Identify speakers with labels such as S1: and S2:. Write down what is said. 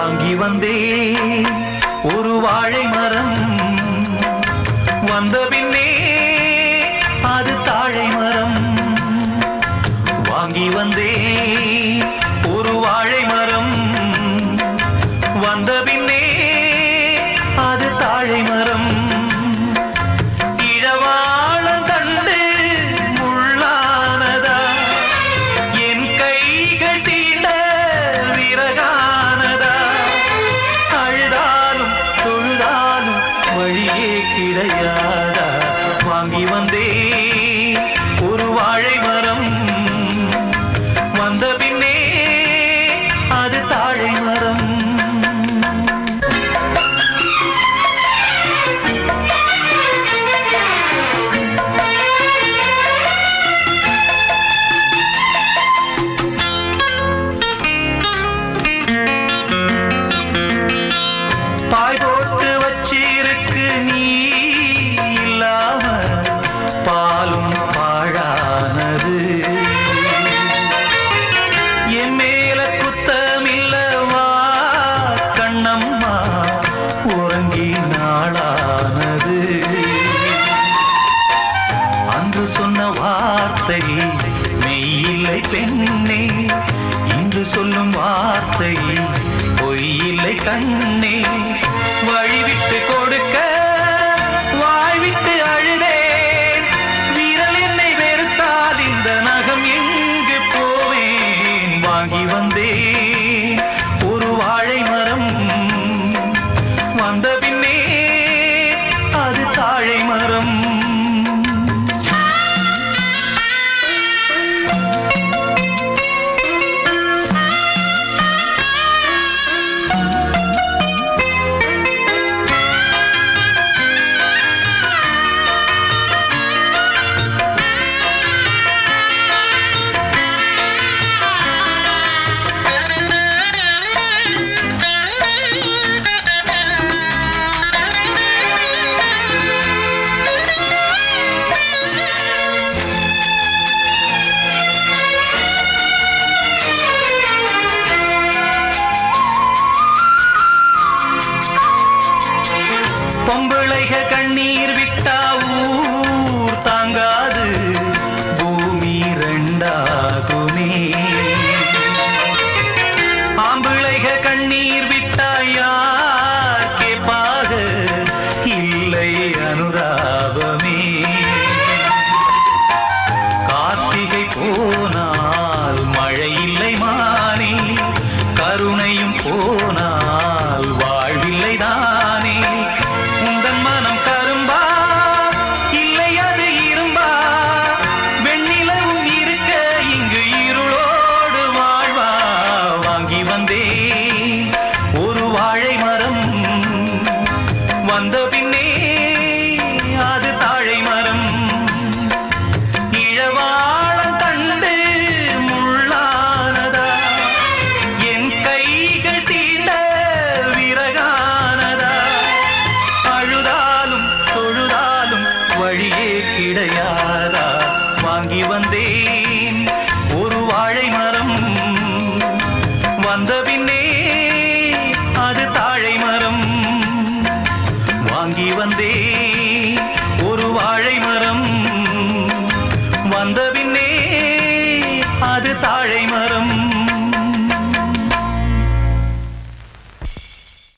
S1: வாங்கி வந்தே ஒரு வாழை மரம் வந்தபி ஓடி வந்தே வார்த்தை மெய்யில்லை பெண்ணே. இன்று சொல்லும் வார்த்தை பொய்யில்லை கண்ணே. வழிவிட்டு கொடுக்க வாழ்விட்டு கருணையும் போனா பின்னே அது தாழை மரம்.